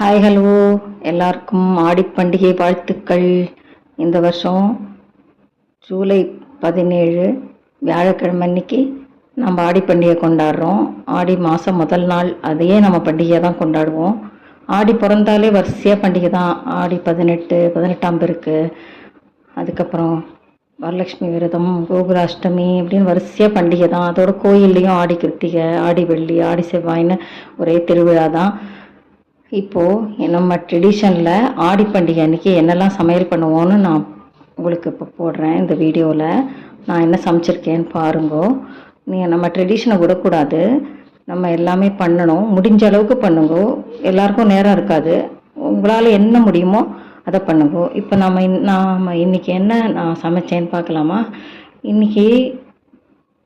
Hi hello எல்லாருக்கும் ஆடிப்பண்டிகை வாழ்த்துக்கள். இந்த வருஷம் ஜூலை பதினேழு வியாழக்கிழமை அன்னைக்கு நம்ம ஆடி பண்டிகை கொண்டாடுறோம். ஆடி மாதம் முதல் நாள் அதையே நம்ம பண்டிகையாக தான் கொண்டாடுவோம். ஆடி பிறந்தாலே வரிசையாக பண்டிகை தான் ஆடி பதினெட்டு பதினெட்டாம் பேருக்கு அதுக்கப்புறம் வரலட்சுமி விரதம் கோகுலாஷ்டமி அப்படின்னு வரிசையாக பண்டிகை தான் அதோட கோயில்லையும் ஆடி கிருத்திகை ஆடி வெள்ளி ஆடி செவ்வாய்ன்னு ஒரே திருவிழா தான் இப்போது நம்ம ட்ரெடிஷனில் ஆடி பண்டிகை அன்னைக்கு என்னெல்லாம் சமையல் பண்ணுவோன்னு நான் உங்களுக்கு இப்போ போடுறேன் இந்த வீடியோவில் நான் என்ன சமைச்சிருக்கேன்னு பாருங்கோ. நீங்கள் நம்ம ட்ரெடிஷனை விடக்கூடாது. நம்ம எல்லாமே பண்ணணும். முடிஞ்ச அளவுக்கு பண்ணுங்கோ. எல்லாருக்கும் நேரம் இருக்காது. உங்களால் என்ன முடியுமோ அதை பண்ணுங்கோ. இப்போ நம்ம இன் நாம் இன்றைக்கி என்ன நான் சமைச்சேன்னு பார்க்கலாமா? இன்றைக்கி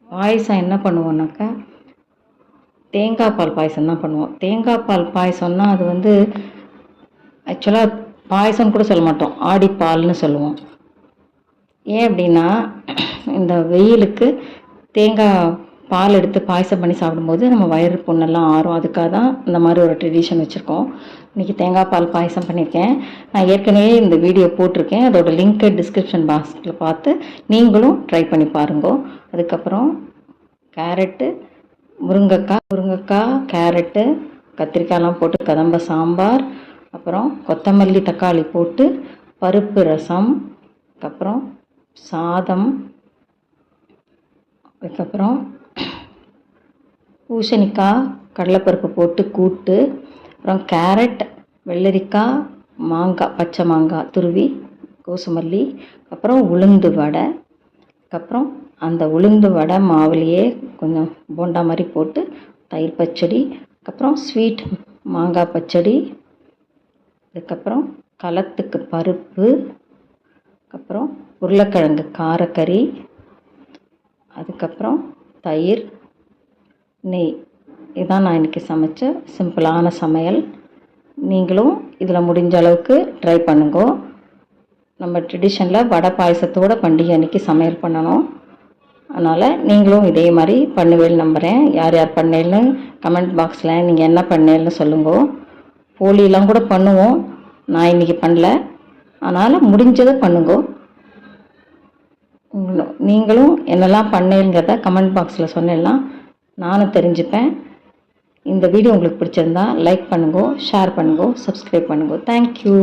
பாயசம் என்ன பண்ணுவோன்னாக்கா தேங்காய் பால் பாயசம் தான் பண்ணுவோம். தேங்காய் பால் பாயசம்னா அது வந்து ஆக்சுவலாக பாயசம்னு கூட சொல்ல மாட்டோம். ஆடிப்பால்னு சொல்லுவோம். ஏன் அப்படின்னா இந்த வெயிலுக்கு தேங்காய் பால் எடுத்து பாயசம் பண்ணி சாப்பிடும்போது நம்ம வயிறு புண்ணெல்லாம் ஆறும். அதுக்காக தான் இந்த மாதிரி ஒரு ட்ரெடிஷன் வச்சுருக்கோம். இன்றைக்கி தேங்காய் பால் பாயசம் பண்ணியிருக்கேன். நான் ஏற்கனவே இந்த வீடியோ போட்டிருக்கேன். அதோடய லிங்க்கை டிஸ்கிரிப்ஷன் பாக்ஸில் பார்த்து நீங்களும் ட்ரை பண்ணி பாருங்கோ. அதுக்கப்புறம் கேரட்டு முருங்கைக்காய் முருங்கைக்காய் கேரட்டு கத்திரிக்காயெலாம் போட்டு கதம்ப சாம்பார் அப்புறம் கொத்தமல்லி தக்காளி போட்டு பருப்பு ரசம் அதுக்கப்புறம் சாதம் அதுக்கப்புறம் பூசணிக்காய் கடலைப்பருப்பு போட்டு கூட்டு அப்புறம் கேரட் வெள்ளரிக்காய் மாங்காய் பச்சை மாங்காய் துருவி கோசுமல்லி அப்புறம் உளுந்து வடை அதுக்கப்புறம் அந்த உளுந்து வடை மாவுலேயே கொஞ்சம் போண்டா மாதிரி போட்டு தயிர் பச்சடி அதுக்கப்புறம் ஸ்வீட் மாங்காய் பச்சடி அதுக்கப்புறம் களத்துக்கு பருப்பு அதுக்கப்புறம் உருளைக்கிழங்கு காரக்கறி அதுக்கப்புறம் தயிர் நெய். இதான் நான் இன்றைக்கி சமைச்ச சிம்பிளான சமையல். நீங்களும் இதில் முடிஞ்ச அளவுக்கு ட்ரை பண்ணுங்க. நம்ம ட்ரெடிஷனில் வடை பாயசத்தோட பண்டிகை அன்றைக்கி சமையல் பண்ணணும். அதனால் நீங்களும் இதே மாதிரி பண்ணுவேல் நம்புகிறேன் யார் யார் பண்ணேன்னு கமெண்ட் பாக்ஸில் நீங்கள் என்ன பண்ணேன்னு சொல்லுங்கோ. போலியெல்லாம் கூட பண்ணுவோம். நான் இன்றைக்கி பண்ணல. அதனால் முடிஞ்சதை பண்ணுங்கோ. நீங்களும் என்னெல்லாம் பண்ணேங்கிறத கமெண்ட் பாக்ஸில் சொன்னேன்னா நானும் தெரிஞ்சுப்பேன். இந்த வீடியோ உங்களுக்கு பிடிச்சிருந்தா லைக் பண்ணுங்க ஷேர் பண்ணுங்க சப்ஸ்கிரைப் பண்ணுங்க. தேங்க்யூ